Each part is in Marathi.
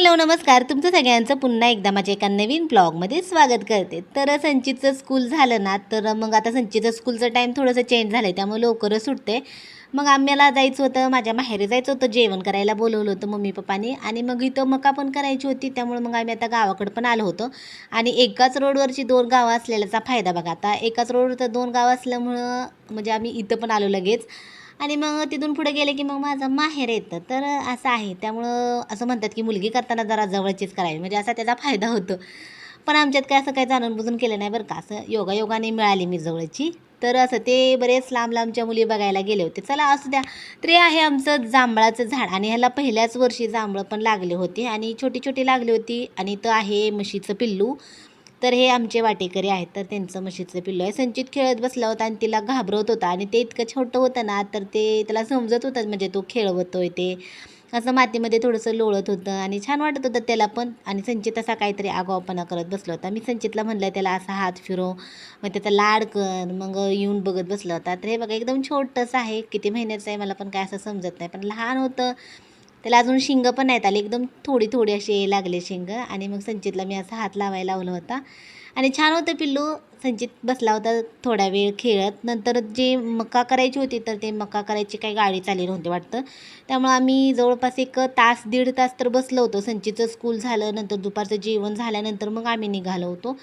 हॅलो नमस्कार. तुमचं सगळ्यांचं पुन्हा एकदा माझ्या एका नवीन ब्लॉगमध्ये स्वागत करते. तर संचितचं स्कूल झालं ना तर मग आता संचितचं स्कूलचं टाईम थोडंसं चेंज झालं आहे त्यामुळे लवकरच सुटते. मग आम्हाला जायचं होतं माझ्या माहेरी जायचं होतं जेवण करायला बोलवलं होतं मम्मी पप्पानी. आणि मग इथं मका पण करायची होती त्यामुळे मग आम्ही आता गावाकडं पण आलो होतो. आणि एकाच रोडवरची दोन गावं असलेल्याचा फायदा बघा. आता एकाच रोडवर तर दोन गावं असल्यामुळं म्हणजे आम्ही इथं पण आलो लगेच. आणि मग तिथून पुढे गेले की मग माझं माहेर येतं. तर असं आहे. त्यामुळं असं म्हणतात की मुलगी करताना जरा जवळचीच करावी. म्हणजे असा त्याचा फायदा होतो. पण आमच्यात काय असं काही जाणून बुजून केलं नाही बरं का. असं योगायोगाने मिळाली मी जवळची. तर असं ते बरेच लांब लांबच्या मुली बघायला गेले होते. चला असू द्या. तरी आहे आमचं जांभळाचं झाड. आणि ह्याला पहिल्याच वर्षी जांभळं पण लागले होते. आणि छोटी छोटी लागली होती. आणि तर आहे म्हशीचं पिल्लू. तर हे आमचे वाटेकरी आहेत तर त्यांचं म्हशीचं पिल्लू आहे. संचित खेळत बसला होता आणि तिला घाबरवत होता आणि ते इतकं छोटं होतं ना तर ते त्याला समजत होतं म्हणजे तो खेळवतोय ते. असं मातीमध्ये थोडंसं लोळत होतं आणि छान वाटत होतं त्याला पण. आणि संचित असा काहीतरी आगावपणा करत बसला होता. मी संचितला म्हणलं त्याला असा हात फिरो मग त्याचा लाड कर मग येऊन बघत बसला होता. तर हे बघा एकदम छोटंसं आहे. किती महिन्याचं आहे मला पण काय असं समजत नाही. पण लहान होतं त्याला अजून शिंग पण नाहीत आले. एकदम थोडी थोडी असे लागले शिंग. आणि मग संचितला मी असा हात लावायला लावला होता. आणि छान होतं पिल्लू. संचित बसला होता थोडा वेळ खेळत. नंतर जे मका करायची होती तर ते मका करायची काही गाडी चालली नव्हती वाटतं. त्यामुळं आम्ही जवळपास एक तास दीड तास तर बसलो होतो. संचितचं स्कूल झालं नंतर दुपारचं जेवण झाल्यानंतर मग आम्ही निघालो होतो.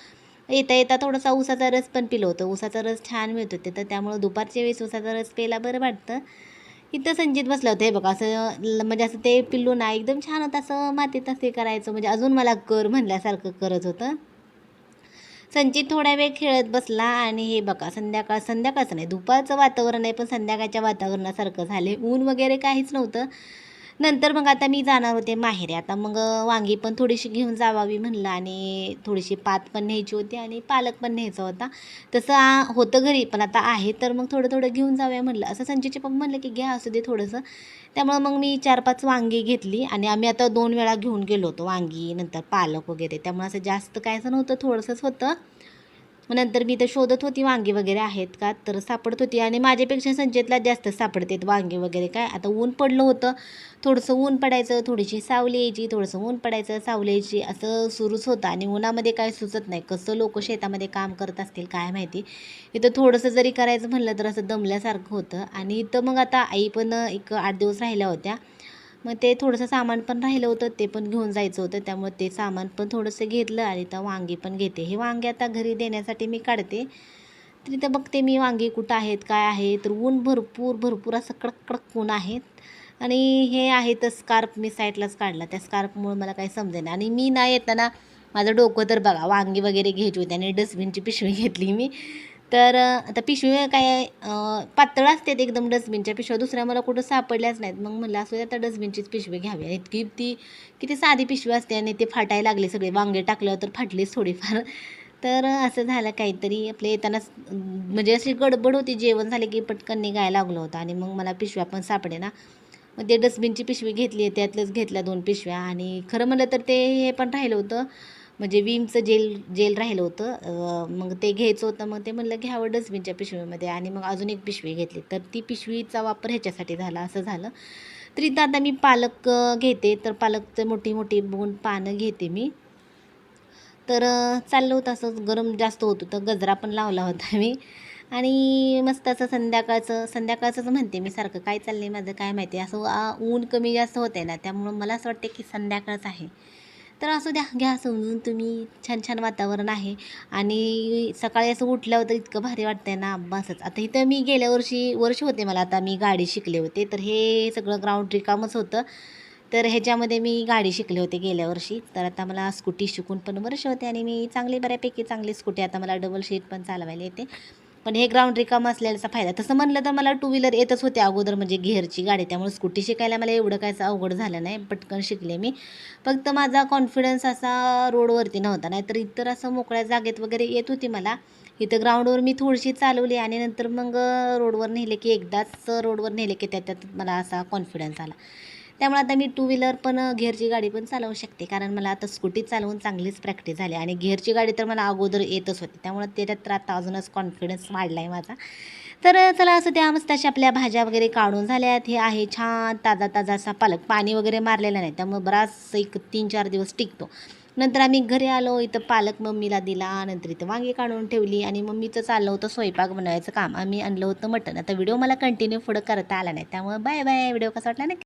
येता येता थोडासा उसाचा रस पण पिलो होतं. उसाचा रस छान मिळत होते. तर त्यामुळं दुपारच्या वेळेस उसाचा रस प्यायला बरं वाटतं. इथं संचित बसलं होतं हे बघा असं ल- म्हणजे असं ते पिल्लू ना एकदम छान होतं असं मातीत असे करायचं म्हणजे अजून मला कर म्हणल्यासारखं करत होतं. संचित थोड्या वेळ खेळत बसला आणि हे बघा संध्याकाळ संध्याकाळचं नाही दुपारचं वातावरण आहे पण संध्याकाळच्या वातावरणासारखं झाले ऊन वगैरे काहीच नव्हतं. नंतर मग आता मी जाणार होते माहेरी. आता मग वांगी पण थोडीशी घेऊन जावावी म्हणलं आणि थोडीशी पात पण न्यायची होती आणि पालक पण न्यायचा होता. तसं होतं घरी पण आता आहे तर मग थोडं थोडं घेऊन जाऊया म्हणलं. असं संजयचे पप्पा म्हणलं की घ्या असू दे थोडंसं. त्यामुळं मग मी चार पाच वांगी घेतली आणि आम्ही आता दोन वेळा घेऊन गेलो होतो वांगी नंतर पालक वगैरे. त्यामुळे असं जास्त काय असं नव्हतं थोडंसंच होतं. मग नंतर मी तर शोधत होती वांगी वगैरे आहेत का तर सापडत होती आणि माझ्यापेक्षा संचेतला जास्त सापडतात वांगी वगैरे काय. आता ऊन पडलं होतं. थोडंसं ऊन पडायचं थोडीशी सावली यायची थोडंसं ऊन पडायचं सावली यायची असं सुरूच होतं आणि उन्हामध्ये काय सुचत नाही. कसं लोक शेतामध्ये काम करत असतील काय माहिती. इथं थोडंसं जरी करायचं म्हणलं तर असं दमल्यासारखं होतं. आणि इथं मग आता आई पण एक आठ दिवस राहिल्या होत्या. मग ते थोडंसं सामान पण राहिलं होतं ते पण घेऊन जायचं होतं. त्यामुळे ते सामान पण थोडंसं घेतलं आणि तर वांगी पण घेते. हे वांगे आता घरी देण्यासाठी मी काढते. तर इथं बघते मी वांगी कुठं आहेत काय आहे तर ऊन भरपूर भरपूर असं कडक कडक ऊन आहेत. आणि हे आहे तर स्कार्फ मी साईडलाच काढला. त्या स्कार्फमुळे मला काही समजेना. आणि मी ना येताना माझं डोकं तर बघा वांगी वगैरे घ्यायची होती आणि डस्टबिनची पिशवी घेतली मी. तर आता पिशवी काय पातळ असतात एकदम डस्टबिनच्या पिशव्या. दुसऱ्या मला कुठं सापडल्याच नाहीत. मग म्हणलं असं आता डस्टबिनचीच पिशवी घ्यावी. इतकी ती किती साधी पिशवी असते आणि ते फाटायला लागले सगळे. वांगे टाकलं तर फाटलीच थोडीफार. तर असं झालं काहीतरी. आपले येताना म्हणजे अशी गडबड होती. जेवण झाले की पटकन निघायला लागलं होतं. आणि मग मला पिशव्या पण सापडे ना मग ते डस्टबिनची पिशवी घेतली. त्यातलंच घेतल्या दोन पिशव्या. आणि खरं म्हणलं तर ते हे पण राहिलं होतं. म्हणजे विमचं जेल जेल राहिलं होतं. मग ते घ्यायचं होतं. मग ते म्हणलं घ्यावं डस्टबिनच्या पिशवीमध्ये. आणि मग अजून एक पिशवी घेतली. तर ती पिशवीचा वापर ह्याच्यासाठी झाला असं झालं. तर आता मी पालक घेते. तर पालकचं मोठी मोठी बघून पानं घेते मी. तर चाललं होतं असंच गरम जास्त होत होतं. गजरा पण लावला होता मी. आणि मस्त असं संध्याकाळचं संध्याकाळचंच म्हणते मी सारखं. काय चाललं आहे माझं? काय माहिती? असं ऊन कमी जास्त होते ना. त्यामुळं मला असं वाटते की संध्याकाळच आहे. तर असू द्या घ्या समजून तुम्ही छान छान वातावरण आहे. आणि सकाळी असं उठल्यावर तर इतकं भारी वाटतंय ना अभ्यासच. आता इथं मी गेल्या वर्षी वर्ष होते मला आता मी गाडी शिकले होते. तर हे सगळं ग्राउंड रिकामच होतं. तर ह्याच्यामध्ये मी गाडी शिकले होते गेल्या वर्षी. तर आता मला स्कूटी शिकून पण वर्ष होते आणि मी चांगली बऱ्यापैकी चांगली स्कूटी आता मला डबल शीट पण चालवायला येते. पण हे ग्राउंड रिकाम असल्याचा फायदा. तसं म्हणलं तर मला टू व्हीलर येतच होते अगोदर म्हणजे घेरची गाडी. त्यामुळे स्कूटी शिकायला मला एवढं कायचं अवघड झालं नाही. पटकन शिकले मी. फक्त माझा कॉन्फिडन्स असा रोडवरती नव्हता. नाहीतर इतर असं मोकळ्या जागेत वगैरे येत होती मला. इथं ग्राउंडवर मी थोडीशी चालवली आणि नंतर मग रोडवर नेले की एकदाच रोडवर नेले की त्याच्यात मला असा कॉन्फिडन्स आला. त्यामुळे आता मी टू व्हीलर पण घेरची गाडी पण चालवू शकते. कारण मला आता स्कूटी चालवून चांगलीच प्रॅक्टिस झाली. आणि घेरची गाडी तर मला अगोदर येतच होती. त्यामुळे त्याच्यात तर आता अजूनच कॉन्फिडन्स वाढला आहे माझा. तर चला असं त्या मस्त अशा आपल्या भाज्या वगैरे काढून झाल्यात. हे आहे छान ताजा ताजा असा पालक. पाणी वगैरे मारलेला नाही. त्यामुळे बराच एक तीन चार दिवस टिकतो. नंतर आम्ही घरी आलो. इथं पालक मम्मीला दिला. नंतर इथं वांगी काढून ठेवली. आणि मम्मीचं चाललं होतं स्वयंपाक बनवायचं काम. आम्ही आणलं होतं मटण. आता व्हिडिओ मला कंटिन्यू पुढं करता आला नाही. त्यामुळे बाय बाय व्हिडिओ कसा वाटला नाही